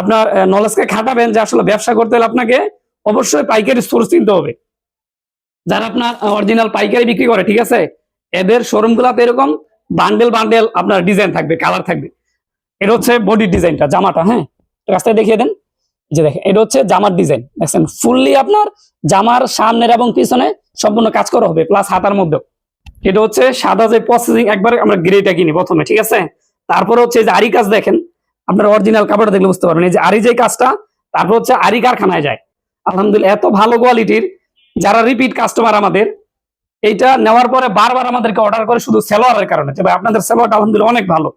আপনার নলেজকে খাটাবেন যে আসলে ব্যবসা করতে হলে আপনাকে অবশ্যই পাইকারি সোর্স কিনতে হবে। যারা আপনার অরিজিনাল পাইকারি বিক্রি করে, ঠিক আছে? এদের শোরুম গুলাতে এরকম বান্ডেল বান্ডেল আপনার ডিজাইন থাকবে কালার থাকবে। এটা হচ্ছে বডি ডিজাইনটা জামাটা হ্যাঁ? রাস্তায় দেখিয়ে দেন। যে দেখেন, এটা হচ্ছে জামার ডিজাইন দেখছেন? ফুললি আপনার জামার সামনের এবং পিছনে সম্পূর্ণ কাজ করা হবে প্লাস হাতার মধ্যে এটা হচ্ছে সাদা যে প্রসেসিং একবারে আমরা গ্রেটা কিনি প্রথমে, ঠিক আছে? তারপর হচ্ছে যে আরি কাজ দেখেন আপনার অরিজিনাল কাপড়টা দেখলে বুঝতে পারবেন। এই যে আরি যে কাজটা, তারপর হচ্ছে আরি কারখানায় যায়। আলহামদুলিল্লাহ, এত ভালো কোয়ালিটির যারা রিপিট কাস্টমার আমাদের, এইটা নেওয়ার পরে বারবার আমাদেরকে অর্ডার করে শুধু সেলোয়ারের কারণে। ভাই, আপনাদের সেলোয়ারটা আলহামদুলিল্লাহ অনেক ভালো।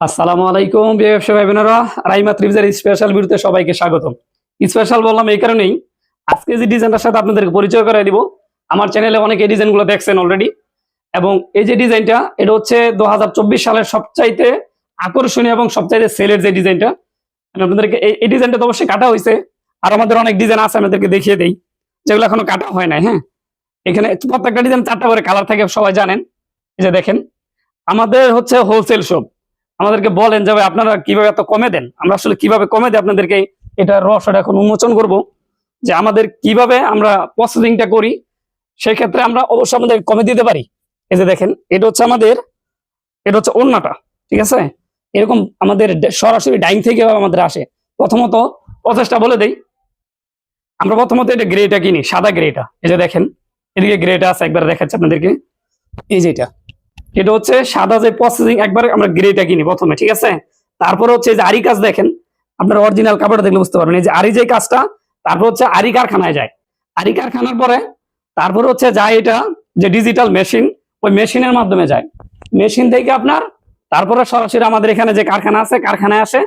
আসসালামু আলাইকুম ব্যবসা ভাই বোনেরা রাইমা ত্রিভুজের স্পেশাল ভিডিওতে সবাইকে স্বাগতম। স্পেশাল বললাম এই কারণেই, আজকে যে ডিজাইনটার সাথে আপনাদেরকে পরিচয় করে দিব, আমার চ্যানেলে অনেক এই ডিজাইনগুলো দেখছেন অলরেডি এবং এই যে ডিজাইনটা এটা হচ্ছে দু হাজার চব্বিশ সালের সবচাইতে আকর্ষণীয় এবং সবচাইতে সেলের যে ডিজাইনটা আমি আপনাদেরকে এই ডিজাইনটা তো অবশ্যই কাটা হয়েছে, আর আমাদের অনেক ডিজাইন আছে আমাদেরকে দেখিয়ে দেই, যেগুলো এখনও কাটা হয় নাই হ্যাঁ? এখানে প্রত্যেকটা ডিজাইন চারটা করে কালার থাকে, সবাই জানেন। এই যে দেখেন, আমাদের হচ্ছে হোলসেল শপ আমাদেরকে বলেন যে আপনারা কীভাবে এত কমে দেন? আমরা আসলে কীভাবে কমে দিই আপনাদেরকে এটা রহস্যটা এখন উন্মোচন করব, যে আমাদের কীভাবে আমরা প্রসেসিংটা করি সেই ক্ষেত্রে আমরা অবশ্যই আমাদের কমে দিতে পারি। এই যে দেখেন, এটা হচ্ছে আমাদের, এটা হচ্ছে অন্যটা ঠিক আছে? এরকম আমাদের সরাসরি ডাইং থেকে আমাদের আসে। প্রথমত, প্রচেষ্টা বলে দেই, আমরা প্রথমত এটা গ্রেটা কিনি, সাদা গ্রেটা এই যে দেখেন, এদিকে গ্রেটা আছে, একবার দেখাচ্ছি আপনাদেরকে। এই যে এটা। এটা হচ্ছে সাদা যে প্রসেসিং একবার আমরা গ্রেটা কিনি প্রথমে, ঠিক আছে? তারপর হচ্ছে যে আরি কাজ দেখেন, আপনার অরিজিনাল কাপড়টা দেখলে বুঝতে পারবেন। এই যে আরি যে কাজটা, তারপর হচ্ছে আরি কারখানায় যায়। আরি কারখানার পরে, তারপর হচ্ছে যায় এটা যে ডিজিটাল মেশিন ওই মেশিনের মাধ্যমে যায়। মেশিন থেকে আপনার তারপরে সরাসরি আমাদের এখানে যে কারখানা আছে, কারখানায় আসে।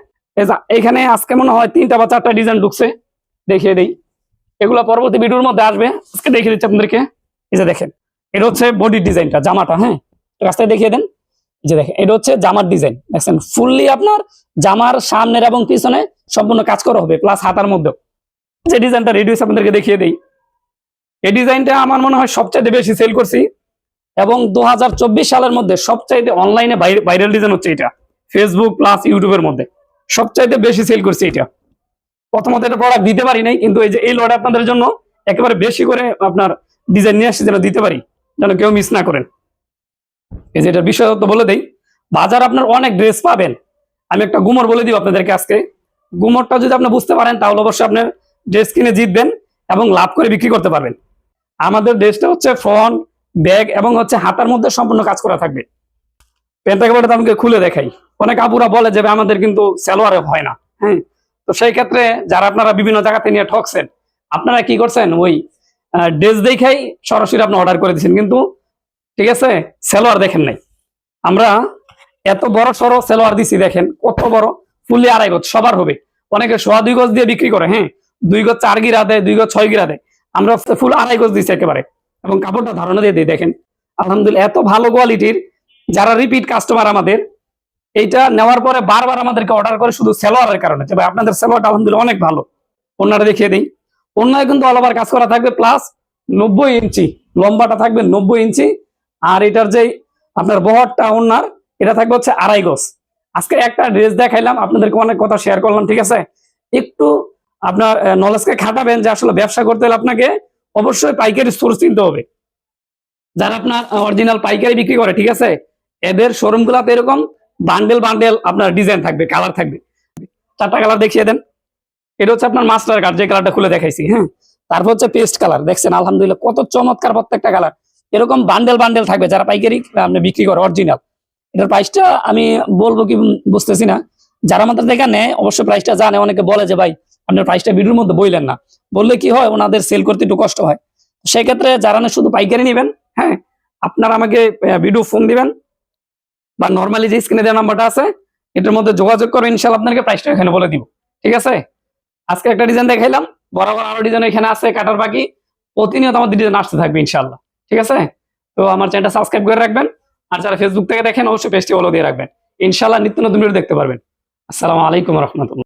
এখানে আজকে মনে হয় তিনটা বা চারটা ডিজাইন ঢুকছে। দেখিয়ে দিই। এগুলো পরবর্তী ভিডিওর মধ্যে আসবে। আজকে দেখিয়ে দিচ্ছি আপনাদেরকে। এই যে দেখেন, এটা হচ্ছে বডি ডিজাইনটা জামাটা হ্যাঁ? রাস্তায় দেখিয়ে দেন। যে দেখেন, এটা হচ্ছে জামার ডিজাইন দেখছেন ফুললি আপনার জামার সামনের এবং পিছনে সম্পূর্ণ কাজ করা হবে প্লাস হাতার মধ্যেও। যে ডিজাইনটা রেডি হয়েছে আপনাদেরকে দেখিয়ে দিই। এই ডিজাইনটা আমার মনে হয় সবচেয়ে বেশি সেল করছি। এবং দু হাজার চব্বিশ সালের মধ্যে সবচাইতে অনলাইনে ভাইরাল ডিজাইন হচ্ছে এটা। ফেসবুক প্লাস ইউটিউবের মধ্যে। সবচাইতে বেশি সেল করছে এটা। প্রথমত এটা প্রোডাক্ট দিতে পারি নাই, কিন্তু এই যে এই লট আপনাদের জন্য একেবারে বেশি করে আপনার ডিজাইন নিয়ে আসছে যেন দিতে পারি, যেন কেউ মিস না করেন। এই যে এটা বিষয় বলে দেই, বাজার আপনার অনেক ড্রেস পাবেন। আমি একটা গুমর বলে দিব আপনাদেরকে আজকে। গুমরটা যদি আপনি বুঝতে পারেন, তাহলে অবশ্যই আপনার ড্রেস কিনে জিতবেন এবং লাভ করে বিক্রি করতে পারবেন। আমাদের ড্রেসটা হচ্ছে ফ্রন্ট ব্যাগ এবং হচ্ছে হাতার মধ্যে সম্পূর্ণ কাজ করা থাকবে। কাপড়টা আমাকে খুলে দেখাই। অনেক আপুরা বলে যে আমাদের কিন্তু সালোয়ারে হয় না। হ্যাঁ? তো সেই ক্ষেত্রে যারা আপনারা বিভিন্ন জায়গাতে নিয়ে ঠকছেন, আপনারা কি করছেন? ওই ড্রেস দেখাই সরাসরি আপনি অর্ডার করে দিচ্ছেন কিন্তু, ঠিক আছে? সেলোয়ার দেখেন নাই। আমরা এত বড় সড়ো সেলোয়ার দিছি, দেখেন, কত বড়। ফুললি আড়াই গজ, সবার হবে। অনেকে সোয়া দুই গজ দিয়ে বিক্রি করে হ্যাঁ? দুই গজ চার গিরা দেয়, দুই গজ ছয় গিরা দেয়। আমরা ফুল আড়াই গজ দিচ্ছি একেবারে। এবং কাপড়টা ধারণা দিয়ে দিই দেখেন। আলহামদুলিল্লাহ, এত ভালো কোয়ালিটির যারা রিপিট কাস্টমার আমাদের, এইটা নেওয়ার পরে বারবার আমাদেরকে অর্ডার করে শুধু সেলোয়ারের কারণে। ভাই, আপনাদের সেলোয়ারটা আলহামদুলিল্লাহ অনেক ভালো। ওনারা দেখিয়ে দিই। অন্যায় কিন্তু অল কাজ করা থাকবে প্লাস নব্বই ইঞ্চি। লম্বাটা থাকবে নব্বই ইঞ্চি। আর এটার যে আপনার বহরটা ওনার, এটা থাকবে হচ্ছে আড়াই গজ। আজকে একটা ড্রেস দেখাইলাম, আপনাদেরকে অনেক কথা শেয়ার করলাম, ঠিক আছে? একটু আপনার নলেজকে খাটাবেন যে আসলে ব্যবসা করতে হলে আপনাকে অবশ্যই পাইকারি সোর্স কিনতে হবে। যারা আপনার অরিজিনাল পাইকারি বিক্রি করে, ঠিক আছে? এদের শোরুম গুলাতে এরকম বান্ডেল বান্ডেল আপনার ডিজাইন থাকবে কালার থাকবে। চারটা কালার দেখিয়ে দেন। এটা হচ্ছে আপনার মাস্টার কার্ড যে কালারটা খুলে দেখাইছি হ্যাঁ? তারপর হচ্ছে পেস্ট কালার দেখছেন? আলহামদুলিল্লাহ, কত চমৎকার প্রত্যেকটা কালার এরকম বান্ডেল বান্ডেল থাকবে, যারা পাইকারি আপনি বিক্রি করে অরিজিনাল এটার প্রাইসটা আমি বলব কি বুঝতেছি না। যারা আমাদের দেখা নেয়, অবশ্যই প্রাইসটা জানে। অনেকে বলে যে, ভাই আপনার প্রাইসটা ভিডিওর মধ্যে বললেন না। বললে কি হয়? ওনাদের সেল করতে একটু কষ্ট হয়। সেক্ষেত্রে যারা না শুধু পাইকারি নেবেন হ্যাঁ? আপনারা আমাকে ভিডিও ফোন দিবেন বা নর্মালি যে স্ক্রিনে দেওয়া নাম্বারটা আছে, এটার মধ্যে যোগাযোগ করে ইনশাল্লাহ আপনাকে প্রাইসটা এখানে বলে দিব। ঠিক আছে? আজকে একটা ডিজাইন দেখাইলাম, বরাবর আরও ডিজাইন এখানে আছে, কাটার বাকি। প্রতিনিয়ত আমাদের ডিজাইন আসতে থাকবে ইনশাল্লাহ ঠিক আছে? তো আমার চ্যানেলটা সাবস্ক্রাইব করে রাখবেন, আর যারা ফেসবুক থেকে দেখেন, অবশ্যই পেজটি ফলো দিয়ে রাখবেন। ইনশাল্লাহ নিত্য নতুন ভিডিও দেখতে পারবেন। আসসালামু আলাইকুম রহমতুল্লাহ।